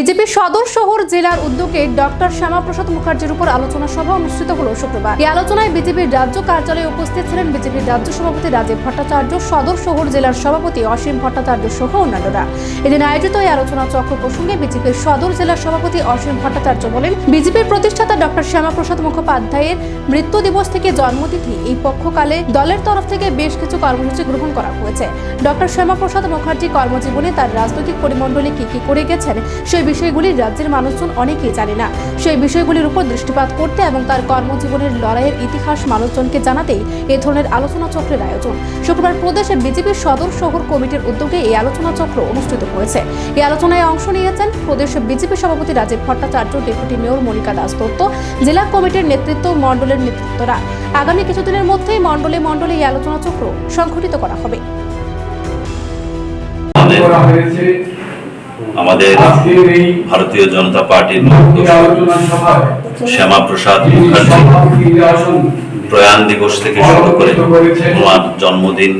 বিজেপির সদর শহর জেলার উদ্যোগে ডক্টর শ্যামাপ্রসাদ মুখার্জির উপর আলোচনা সভা অনুষ্ঠিত হলো শুক্রবার। এই আলোচনায় বিজেপির রাজ্য কার্যালয়ে উপস্থিত ছিলেন বিজেপির রাজ্য সভাপতি রাজীব ভট্টাচার্য, সদর শহর জেলার সভাপতি অসীম ভট্টাচার্য সহ অন্যান্যরা। এদিন আয়োজিত এই আলোচনা চক্র প্রসঙ্গে বিজেপির সদর জেলার সভাপতি অসীম ভট্টাচার্য বলেন, বিজেপির প্রতিষ্ঠাতা ডক্টর শ্যামাপ্রসাদ মুখোপাধ্যায়ের মৃত্যু দিবস থেকে জন্মতিথি এই পক্ষকালে দলের তরফ থেকে বেশ কিছু কর্মসূচি গ্রহণ করা হয়েছে। ডক্টর শ্যামাপ্রসাদ মুখার্জি কর্মজীবনে তার রাজনৈতিক পরিমণ্ডলে কি কি করে গেছেন, সেই বিষয়গুলি রাজ্যের মানুষজন অনেকেই জানে না। সেই বিষয়গুলির উপর দৃষ্টিপাত করতে এবং তার কর্মজীবনের লড়াইয়ের ইতিহাস মানুষজনকে জানাতেই এ ধরনের আলোচনা চক্রের আয়োজন। শুক্রবার প্রদেশে বিজেপির সদর শহর কমিটির উদ্যোগে এই আলোচনা চক্র অনুষ্ঠিত হয়েছে। এই আলোচনায় অংশ নিয়েছেন প্রদেশ বিজেপি সভাপতি রাজীব ভট্টাচার্য, ডেপুটি মেয়র মনিকা দাস দত্ত, জেলা কমিটির নেতৃত্ব মণ্ডলের নেতৃত্বরা। আগামী কিছুদিনের মধ্যেই মণ্ডলে মণ্ডলে এই আলোচনা চক্র সংঘটিত করা হবে। করা হয়েছে। আমাদের ভারতীয় জনতা পার্টির শ্যামা প্রসাদ মুখার্জি প্রয়াণ দিবস থেকে শুরু করে ওনার জন্মদিন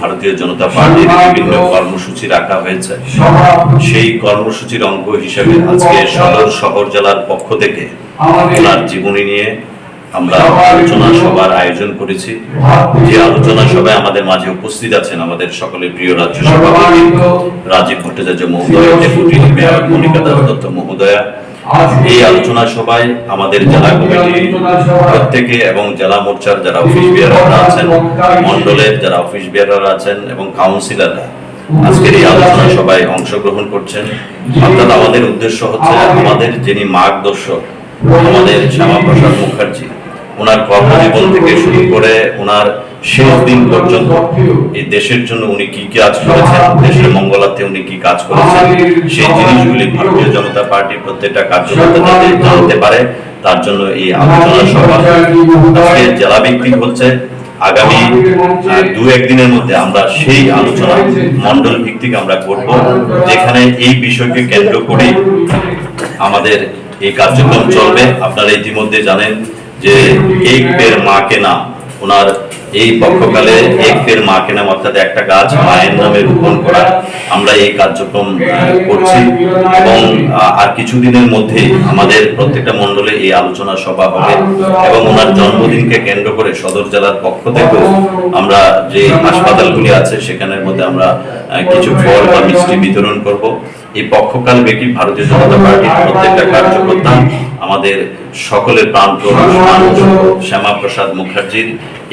ভারতীয় জনতা পার্টির বিভিন্ন কর্মসূচি রাখা হয়েছে। সেই কর্মসূচির অঙ্গ হিসেবে আজকে সদর শহর জেলার পক্ষ থেকে ওনার জীবনী নিয়ে আমরা আলোচনা সভার আয়োজন করেছি। যে আলোচনা সভায় আমাদের মাঝে উপস্থিত আছেন আমাদের সকলের প্রিয় রাজ্য সভাপতি রাজীব ভট্টাচার্য মহোদয়, ডেপুটি মেয়র মনিকা দাস দত্ত মহোদয়া। এই আলোচনা সভায় আমাদের জেলা কমিটি প্রত্যেকে এবং জেলা মোর্চার যারা অফিস বিয়ারাররা আছেন মন্ডলের যারা অফিস বিয়ারাররা আছেন এবং কাউন্সিলররা আজকের এই আলোচনা সভায় অংশগ্রহণ করছেন। অর্থাৎ আমাদের উদ্দেশ্য হচ্ছে আমাদের যিনি মার্গদর্শক, আমাদের শ্যামাপ্রসাদ মুখার্জি ওনার কর্মজীবন থেকে শুরু করে ওনার শেষ দিন পর্যন্ত এই দেশের জন্য উনি কি কাজ করেছেন দেশের মঙ্গলার্থে উনি কি কাজ করেছেন সেই জিনিসগুলি ভারতীয় জনতা পার্টির প্রত্যেকটা কার্যকর্তা যাতে জানতে পারে তার জন্য এই আলোচনা সভা আজকে জেলা ভিত্তিক হচ্ছে। আগামী দু একদিনের মধ্যে আমরা সেই আলোচনা মন্ডল ভিত্তিক আমরা করব যেখানে এই বিষয়কে কেন্দ্র করে আমাদের এই কার্যক্রম চলবে। আপনারা ইতিমধ্যে জানেন যে এক পের মাকে নাম ওনার এই পক্ষকালে এক পের মাকে নাম অর্থাৎ একটা গাছ মায়ের নামে রোপণ করা আমরা এই কার্যক্রম করছি। এবং আর কিছুদিনের মধ্যে আমাদের প্রত্যেকটা মণ্ডলে এই আলোচনা সভা হবে। এবং ওনার জন্মদিনকে কেন্দ্র করে সদর জেলার পক্ষ থেকেও আমরা যে হাসপাতালগুলি আছে, সেখানের মধ্যে আমরা কিছু ফল বা মিষ্টি বিতরণ করব। এই পক্ষকাল ব্যাপী ভারতীয় জনতা পার্টির প্রত্যেকটা কার্যকর্তা, আমাদের সকলের প্রান্ত শ্যামাপ্রসাদ শ্যামা প্রসাদ মুখার্জির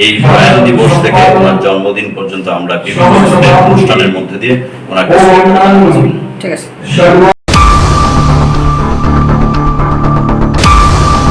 এই প্রয়াণ দিবস থেকে ওনার জন্মদিন পর্যন্ত আমরা বিভিন্ন অনুষ্ঠানের মধ্যে দিয়ে ওনাকে ঠিক আছে।